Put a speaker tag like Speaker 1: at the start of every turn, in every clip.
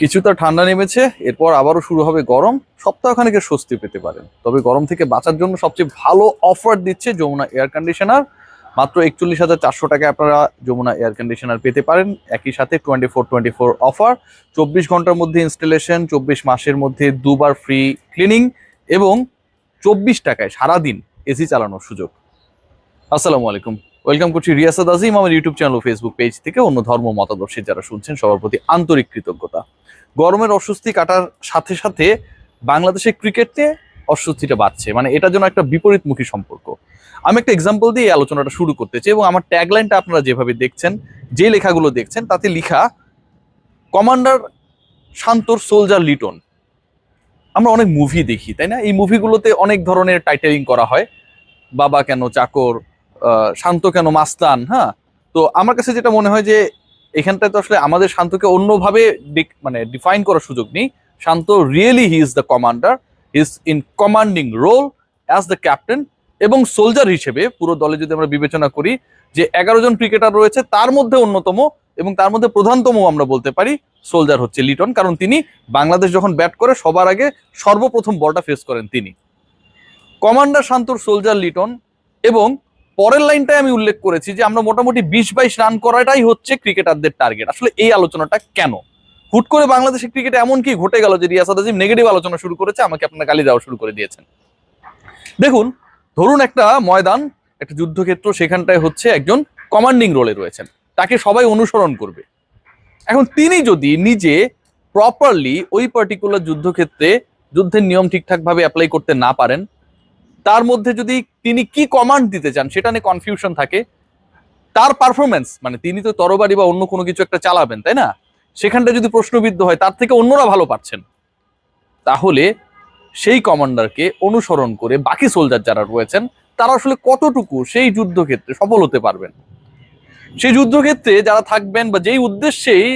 Speaker 1: কিছুটা ঠান্ডা নেমেছে, এরপর আবারও শুরু হবে গরম। সপ্তাহখানেকের স্বস্তি পেতে পারেন। তবে গরম থেকে বাঁচার জন্য সবচেয়ে ভালো অফার দিচ্ছে যমুনা এয়ার কন্ডিশনার। মাত্র একচল্লিশ হাজার চারশো টাকায় আপনারা যমুনা এয়ার কন্ডিশনার পেতে পারেন। একই সাথে twenty four twenty four offer. চব্বিশ ঘণ্টার মধ্যে ইনস্টলেশন, চব্বিশ মাসের মধ্যে দুবার ফ্রি ক্লিনিং এবং চব্বিশ টাকায় সারাদিন এসি চালানোর সুযোগ। আসসালামু আলাইকুম। ওয়েলকাম করছি রিয়াসাদ আজিম, আমার ইউটিউব চ্যানেল ও ফেসবুক পেজ থেকে অন্য ধর্ম মতাদর্শী যারা শুনছেন, সবার প্রতি আন্তরিক কৃতজ্ঞতা। গরমের অস্বস্তি কাটার সাথে সাথে বাংলাদেশের ক্রিকেটে অস্বস্তিটা বাড়ছে। মানে এটার যেন একটা বিপরীতমুখী সম্পর্ক। আমি একটা এক্সাম্পল দিয়ে আলোচনাটা শুরু করতে চাই এবং আমার ট্যাগলাইনটা আপনারা যেভাবে দেখছেন, যে লেখাগুলো দেখছেন, তাতে লিখা কমান্ডার শান্তর সোলজার লিটন আমরা অনেক মুভি দেখি, তাই না? এই মুভিগুলোতে অনেক ধরনের টাইটেলিং করা হয়। বাবা কেন চাকর শান্ত কেন মাস্তান হ্যাঁ? তো আমার কাছে যেটা মনে হয় যে এখানটায় তো আসলে আমাদের শান্তকে অন্যভাবে মানে ডিফাইন করার সুযোগ নেই। Shanto really he is the commander is in commanding role as the captain এবং সোলজার হিসেবে পুরো দলে যদি আমরা বিবেচনা করি যে এগারো জন ক্রিকেটার রয়েছে, তার মধ্যে অন্যতম এবং তার মধ্যে প্রধানতম আমরা বলতে পারি সোলজার হচ্ছে লিটন, কারণ তিনি বাংলাদেশ যখন ব্যাট করে, সবার আগে সর্বপ্রথম বলটা ফেস করেন তিনি। কমান্ডার শান্তর সোলজার লিটন এবং পরের লাইনটাই আমি উল্লেখ করেছি যে আমরা মোটামুটি বিশ বাইশ রান করাটাই হচ্ছে ক্রিকেটারদের টার্গেট। আসলে এই আলোচনাটা কেন? হুট করে বাংলাদেশের ক্রিকেটে এমন কি ঘটে গেল যে রিয়াসাদ আজিম নেগেটিভ আলোচনা শুরু করেছে, আমাকে আপনার গালি দেওয়া শুরু করে দিয়েছেন। দেখুন, ধরুন একটা ময়দান, একটা যুদ্ধক্ষেত্র, সেখানটায় হচ্ছে একজন কমান্ডিং রোলে রয়েছেন। তাকে সবাই অনুসরণ করবে। এখন তিনি যদি নিজে প্রপারলি ওই পার্টিকুলার যুদ্ধক্ষেত্রে যুদ্ধের নিয়ম ঠিকঠাক ভাবে অ্যাপ্লাই করতে না পারেন তার মধ্যে যদি তিনি কি কমান্ড দিতে চান, সেটা নিয়ে কনফিউশন থাকে। তার পারফরমেন্স মানে তিনি তো তরবারি বা অন্য কোনো কিছু একটা চালাবেন, তাই না? সেখানটা যদি প্রশ্নবিদ্ধ হয়, তার থেকে অন্যরা ভালো পারছেন। তাহলে সেই কমান্ডারকে অনুসরণ করে বাকি সোলজার যারা রয়েছেন, তারা আসলে কতটুকু সেই যুদ্ধক্ষেত্রে সফল হতে পারবেন? সেই যুদ্ধক্ষেত্রে যারা থাকবেন বা যেই উদ্দেশ্যেই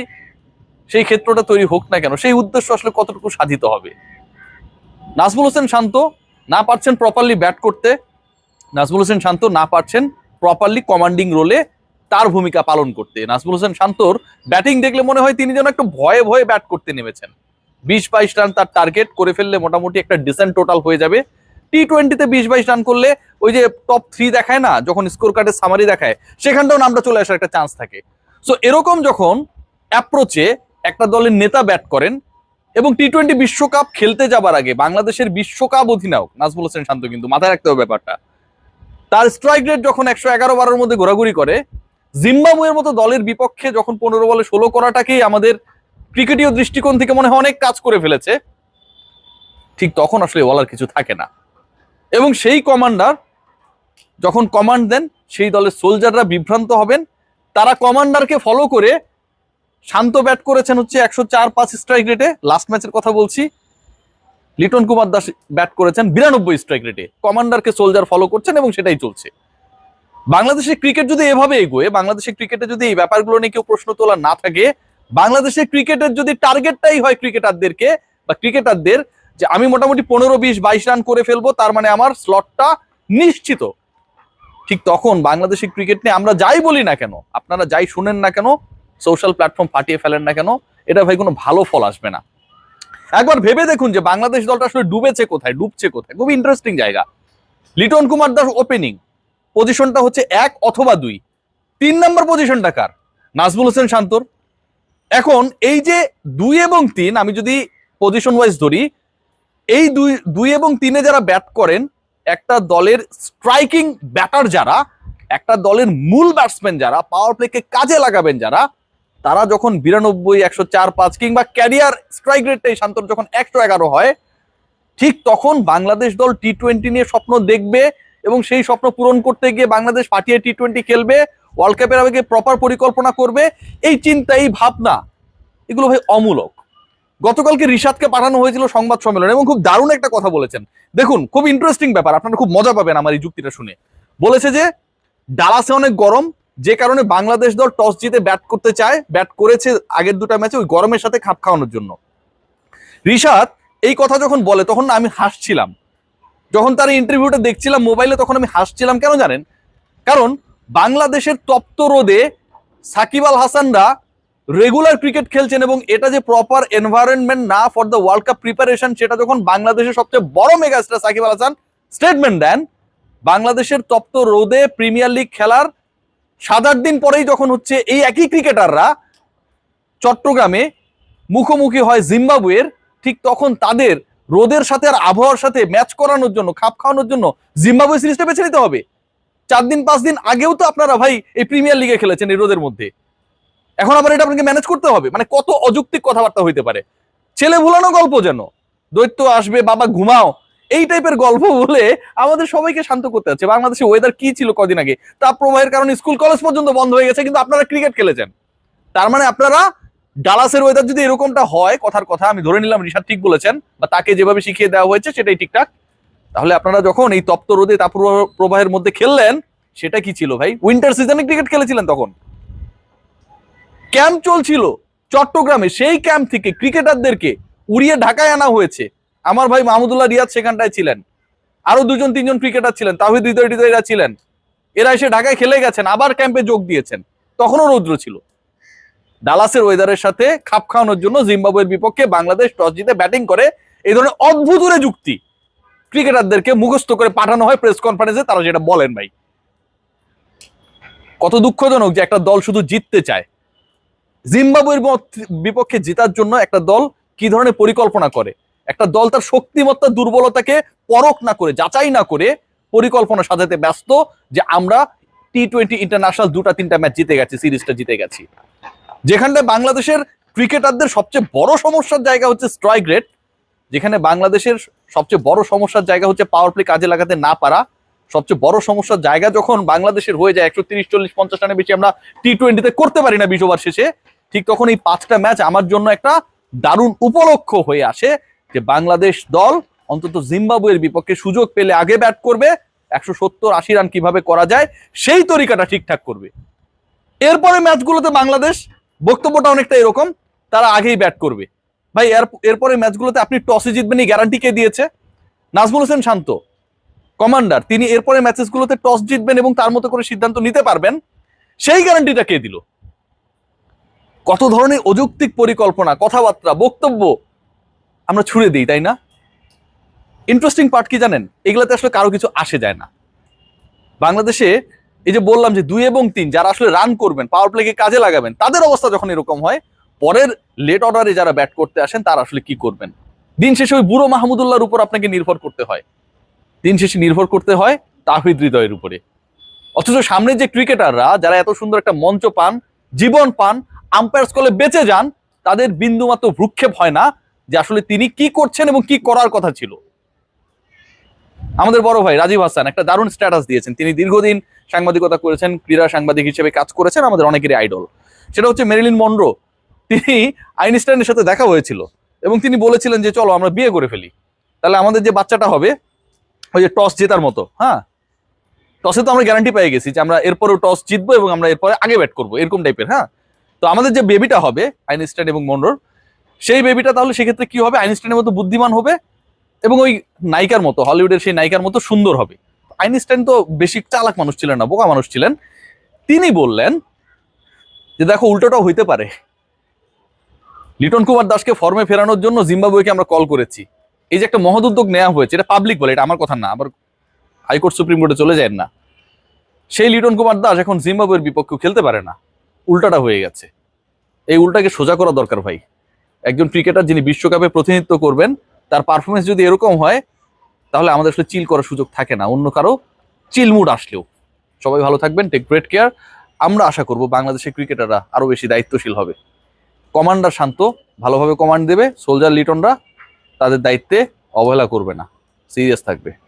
Speaker 1: সেই ক্ষেত্রটা তৈরি হোক না কেন, সেই উদ্দেশ্য আসলে কতটুকু সাধিত হবে? নাজমুল হোসেন শান্ত না পারছেন প্রপারলি ব্যাট করতে, নাজমুল হোসেন শান্ত না পারছেন প্রপারলি কমান্ডিং রোলে তার ভূমিকা পালন করতে। নাজমুল হোসেন শান্তর ব্যাটিং দেখলে মনে হয় তিনি যেন একটু ভয়ে ভয়ে ব্যাট করতে নেমেছেন। বিশ বাইশ রান তার টার্গেট করে ফেললে মোটামুটি একটা ডিসেন্ট টোটাল হয়ে যাবে। টি টোয়েন্টিতে বিশ বাইশ রান করলে ওই যে টপ থ্রি দেখায় না, যখন স্কোর কার্ডের সামারি দেখায়, সেখানটাও নামটা চলে আসার একটা চান্স থাকে। সো এরকম যখন অ্যাপ্রোচে একটা দলের নেতা ব্যাট করেন এবং টি টোয়েন্টি বিশ্বকাপ খেলতে যাবার আগে বাংলাদেশের বিশ্বকাপ অধিনায়ক নাজমুল হোসেন শান্ত কিন্তু মাথায় রাখতে হবে ব্যাপারটা। তার স্ট্রাইক রেট যখন একশো এগারো বারোর মধ্যে ঘোরাঘুরি করে, জিম্বাবুয়ের মতো দলের বিপক্ষে যখন পনেরো বলে ষোলো করাটাকেই আমাদের ক্রিকেটীয় দৃষ্টিকোণ থেকে মনে হয় অনেক কাজ করে ফেলেছে, ঠিক তখন আসলে বলার কিছু থাকে না। এবং সেই কমান্ডার যখন কমান্ড দেন, সেই দলের সোলজাররা বিভ্রান্ত হবেন, তারা কমান্ডারকে ফলো করে শান্ত ব্যাট করেছেন হচ্ছে একশো চার পাঁচ স্ট্রাইক রেটে লাস্ট ম্যাচের কথা বলছি। লিটন কুমার দাস ব্যাট করেছেন বিরানব্বই স্ট্রাইক রেটে কমান্ডারকে সোলজার ফলো করছেন এবং সেটাই চলছে। বাংলাদেশের ক্রিকেট যদি এভাবে এগোয়, বাংলাদেশের ক্রিকেটে যদি এই ব্যাপারগুলো নিয়ে কেউ প্রশ্ন তোলা না থাকে, বাংলাদেশের ক্রিকেটের যদি টার্গেটটাই হয় ক্রিকেটারদেরকে, বা ক্রিকেটারদের, যে আমি মোটামুটি পনেরো, বিশ, বাইশ রান করে ফেলব, তার মানে আমার স্লটটা নিশ্চিত। ঠিক তখন বাংলাদেশের ক্রিকেট নিয়ে আমরা যাই বলি না কেন, আপনারা যাই শুনেন না কেন সোশ্যাল প্ল্যাটফর্ম ফাটিয়ে ফেলেন না কেন, এটা ভাই কোনো ভালো ফল আসবে না। একবার ভেবে দেখুন যে বাংলাদেশ দলটা আসলে ডুবেছে কোথায়, ডুবছে কোথায়। খুব ইন্টারেস্টিং জায়গা। লিটন কুমার দাস ওপেনিং পজিশনটা হচ্ছে এক অথবা দুই। তিন নম্বর পজিশনটা কার? নাজমুল হোসেন শান্তর। এখন এই যে দুই এবং তিন, আমি যদি পজিশন ওয়াইজ ধরি, এই দুই দুই এবং তিনে যারা ব্যাট করেন, একটা দলের স্ট্রাইকিং ব্যাটার যারা, একটা দলের মূল ব্যাটসম্যান যারা পাওয়ার প্লেকে কাজে লাগাবেন যারা তারা যখন বিরানব্বই, একশো চার, পাঁচ কিংবা ক্যারিয়ার স্ট্রাইক রেটটাই শান্তর যখন একশো এগারো হয়, ঠিক তখন বাংলাদেশ দল টি টোয়েন্টি নিয়ে স্বপ্ন দেখবে এবং সেই স্বপ্ন পূরণ করতে গিয়ে বাংলাদেশ পাঠিয়ে টি টোয়েন্টি খেলবে ওয়ার্ল্ড কাপের আগে প্রপার পরিকল্পনা করবে, এই চিন্তা, এই ভাবনা, এগুলো ভাই অমূলক। গতকালকে রিশাদকে পাঠানো হয়েছিল সংবাদ সম্মেলন এবং খুব দারুণ একটা কথা বলেছেন। দেখুন, খুব ইন্টারেস্টিং ব্যাপার, আপনারা খুব মজা পাবেন আমার এই যুক্তিটা শুনে। বলেছে যে, ডালাসে অনেক গরম যে কারণে বাংলাদেশ দল টস জিতে ব্যাট করতে চায় ব্যাট করেছে আগের দুটা ম্যাচে ওই গরমের সাথে খাপ খাওয়ানোর জন্য। রিশাদ এই কথা যখন বলে, তখন আমি হাসছিলাম। যখন তার ইন্টারভিউটা দেখছিলাম মোবাইলে তখন আমি হাসছিলাম, কেন জানেন? কারণ বাংলাদেশের তপ্ত রোদে সাকিব আল হাসানরা রেগুলার ক্রিকেট খেলছেন এবং এটা যে প্রপার এনভায়রনমেন্ট না for the world cup preparation সেটা যখন বাংলাদেশের সবচেয়ে বড় মেগাস্টার সাকিব আল হাসান স্টেটমেন্ট দেন, বাংলাদেশের তপ্ত রোদে প্রিমিয়ার লিগ খেলার সাত আট দিন পরেই যখন হচ্ছে এই একই ক্রিকেটাররা চট্টগ্রামে মুখোমুখি হয় জিম্বাবুয়ের, ঠিক তখন তাদের রোদের সাথে আর আবহাওয়ার সাথে ম্যাচ করানোর জন্য, খাপ খাওয়ানোর জন্য জিম্বাবুয়ে সিরিজটা বেছে নিতে হবে। চার দিন, পাঁচ দিন আগেও তো আপনারা ভাই এই প্রিমিয়ার লিগে খেলেছেন এই রোদের মধ্যে। এখন আবার এটা আপনাকে ম্যানেজ করতে হবে। মানে কত অযৌক্তিক কথাবার্তা হইতে পারে। ছেলে ভুলানো গল্প যেন। দৈত্য আসবে, বাবা ঘুমাও এই টাইপের গল্প বলে আমাদের সবাইকে শান্ত করতে হচ্ছে। বাংলাদেশে ওয়েদার কি ছিল কদিন আগে? তাপ প্রবাহের কারণে স্কুল কলেজ পর্যন্ত বন্ধ হয়ে গেছে, কিন্তু আপনারা ক্রিকেট খেলেছেন। তার মানে আপনারা ডালাসের ওয়েদার যদি এরকমটা হয়, কথার কথা আমি ধরে নিলাম রিশাদ ঠিক বলেছেন, বা তাকে যেভাবে শিখিয়ে দেওয়া হয়েছে, সেটাই ঠিকঠাক। তাহলে আপনারা যখন এই তপ্ত রোদে তাপ প্রবাহের মধ্যে খেললেন, সেটা কি ছিল ভাই? উইন্টার সিজনে ক্রিকেট খেলেছিলেন তখন? ক্যাম্প চলছিল। চট্টগ্রামে সেই ক্যাম্প থেকে ক্রিকেটারদেরকে উড়িয়ে ঢাকায় আনা হয়েছে। আমার ভাই মাহমুদুল্লাহ রিয়াদ সেখানটায় ছিলেন। আরও দুজন, তিনজন ক্রিকেটার ছিলেন তাহিদ হৃদয় হৃদয়রা ছিলেন। এরা এসে ঢাকায় খেলে গেছেন, আবার ক্যাম্পে যোগ দিয়েছেন। তখনও রৌদ্র ছিল। ডালাসের ওয়েদারের সাথে খাপ খাওয়ানোর জন্য জিম্বাবুয়ের বিপক্ষে বাংলাদেশ টস জিতে ব্যাটিং করে। এই ধরনের অদ্ভুত যুক্তি ক্রিকেটারদেরকে মুখস্থ করে পাঠানো হয় প্রেস কনফারেন্সে তারা যেটা বলেন ভাই। কত দুঃখজনক যে একটা দল শুধু জিততে চায়। জিম্বাবুয়ের বিপক্ষে জেতার জন্য একটা দল কি ধরনের পরিকল্পনা করে? একটা দল তার শক্তিমত্তা, দুর্বলতাকে পরখ না করে, যাচাই না করে পরিকল্পনা সাজাতে ব্যস্ত যে আমরা টি টোয়েন্টি ইন্টারন্যাশনাল দুটা, তিনটা ম্যাচ জিতে গেছি, সিরিজটা জিতে গেছি। যেখানটায় বাংলাদেশের ক্রিকেটারদের সবচেয়ে বড় সমস্যার জায়গা হচ্ছে স্ট্রাইক রেট যেখানে বাংলাদেশের সবচেয়ে বড় সমস্যার জায়গা হচ্ছে পাওয়ার প্লে কাজে লাগাতে না পারা। সবচেয়ে বড় সমস্যার জায়গা যখন বাংলাদেশের হয়ে যায় একশো তিরিশ, চল্লিশ, পঞ্চাশ রানের বেশি আমরা টি টোয়েন্টিতে করতে পারি না বিশ শেষে, ঠিক তখন এই পাঁচটা ম্যাচ আমার জন্য একটা দারুণ উপলক্ষ হয়ে আসে। যে বাংলাদেশ দল অন্তত জিম্বাবুয়ের বিপক্ষে সুযোগ পেলে আগে ব্যাট করবে, একশো সত্তর, আশি রান কীভাবে করা যায়, সেই তরিকাটা ঠিকঠাক করবে। এরপরে ম্যাচগুলোতে বাংলাদেশ, বক্তব্যটা অনেকটা এরকম, তারা আগেই ব্যাট করবে। ভাই এরপরে ম্যাচগুলোতে আপনি টসে জিতবেন এই গ্যারান্টি কে দিয়েছে? নাজমুল হোসেন শান্ত কমান্ডার তিনি এরপরে ম্যাচেসগুলোতে টস জিতবেন এবং তার মতো করে সিদ্ধান্ত নিতে পারবেন, সেই গ্যারান্টিটা কে দিল? কত ধরনের অযৌক্তিক পরিকল্পনা, কথাবার্তা, বক্তব্য আমরা ছুড়ে দিই, তাই না? ইন্টারেস্টিং পার্ট কি জানেন? এগুলোতে আসলে কারও কিছু আসে যায় না। বাংলাদেশে এই যে বললাম যে দুই এবং তিন, যারা আসলে রান করবেন পাওয়ার প্লেকে কাজে লাগাবেন, তাদের অবস্থা যখন এরকম হয়, পরের লেট অর্ডারে যারা ব্যাট করতে আসেন, তারা আসলে কি করবেন? দিন শেষে ওই বুড়ো মাহমুদুল্লাহর উপর আপনাকে নির্ভর করতে হয়। দিন শেষে নির্ভর করতে হয় তাহিদ হৃদয়ের উপরে। অথচ সামনে যে ক্রিকেটাররা, যারা এত সুন্দর একটা মঞ্চ পান, জীবন পান আম্পায়ার স্কলে বেঁচে যান, তাদের বিন্দুমাত্র ভ্রুক্ষেপ হয় না। যে আসলে তিনি কি করছেন এবং কি করার কথা ছিল। আমাদের বড় ভাই রাজীব হাসান একটা দারুণ স্ট্যাটাস দিয়েছেন। তিনি দীর্ঘদিন সাংবাদিকতা করেছেন, ক্রীড়া সাংবাদিক হিসেবে কাজ করেছেন, আমাদের অনেকেরই আইডল সেটা হচ্ছে মেরিলিন মনরো। তিনি আইনস্টাইনের সাথে দেখা হয়েছিল এবং তিনি বলেছিলেন যে, চলো আমরা বিয়ে করে ফেলি। তাহলে আমাদের যে বাচ্চাটা হবে, ওই যে টস জেতার মতো হ্যাঁ? টসে তো আমরা গ্যারান্টি পেয়ে গেছি যে আমরা এরপরেও টস জিতবো এবং আমরা এরপরে আগে ব্যাট করব, এরকম টাইপের হ্যাঁ? তো আমাদের যে বেবিটা হবে, আইনস্টাইন এবং মনরোর সেই বেবিটা তাহলে সেক্ষেত্রে কি হবে? আইনস্টাইনের মতো বুদ্ধিমান হবে এবং ওই নায়িকার মতো হলিউডের সেই নায়িকার মতো সুন্দর হবে। আইনস্টাইন তো বেশি চালাক মানুষ ছিলেন না, বোকা মানুষ ছিলেন। তিনি বললেন যে, দেখো, উল্টোটাও হইতে পারে। লিটন কুমার দাসকে ফর্মে ফেরানোর জন্য জিম্বাবুয়েকে আমরা কল করেছি। এই যে একটা মহৎ উদ্যোগ নেওয়া হয়েছে, এটা পাবলিক বলে, এটা আমার কথা না, আবার হাইকোর্ট সুপ্রিম কোর্টে চলে যায় না। সেই লিটন কুমার দাস এখন জিম্বাবুয়ের বিপক্ষে খেলতে পারে না। উল্টাটা হয়ে গেছে। এই উল্টাকে সোজা করা দরকার ভাই। একজন ক্রিকেটার যিনি বিশ্বকাপে প্রতিনিধিত্ব করবেন, তার পারফরমেন্স যদি এরকম হয়, তাহলে আমাদের আসলে চিল করার সুযোগ থাকে না। অন্য কারও চিল মুড আসলেও। সবাই ভালো থাকবেন টেক গ্রেট কেয়ার আমরা আশা করব বাংলাদেশের ক্রিকেটাররা আরও বেশি দায়িত্বশীল হবে। কমান্ডার শান্ত, ভালোভাবে কমান্ড দেবে। সোলজার লিটনরা তাদের দায়িত্বে অবহেলা করবে না। সিরিয়াস থাকবে।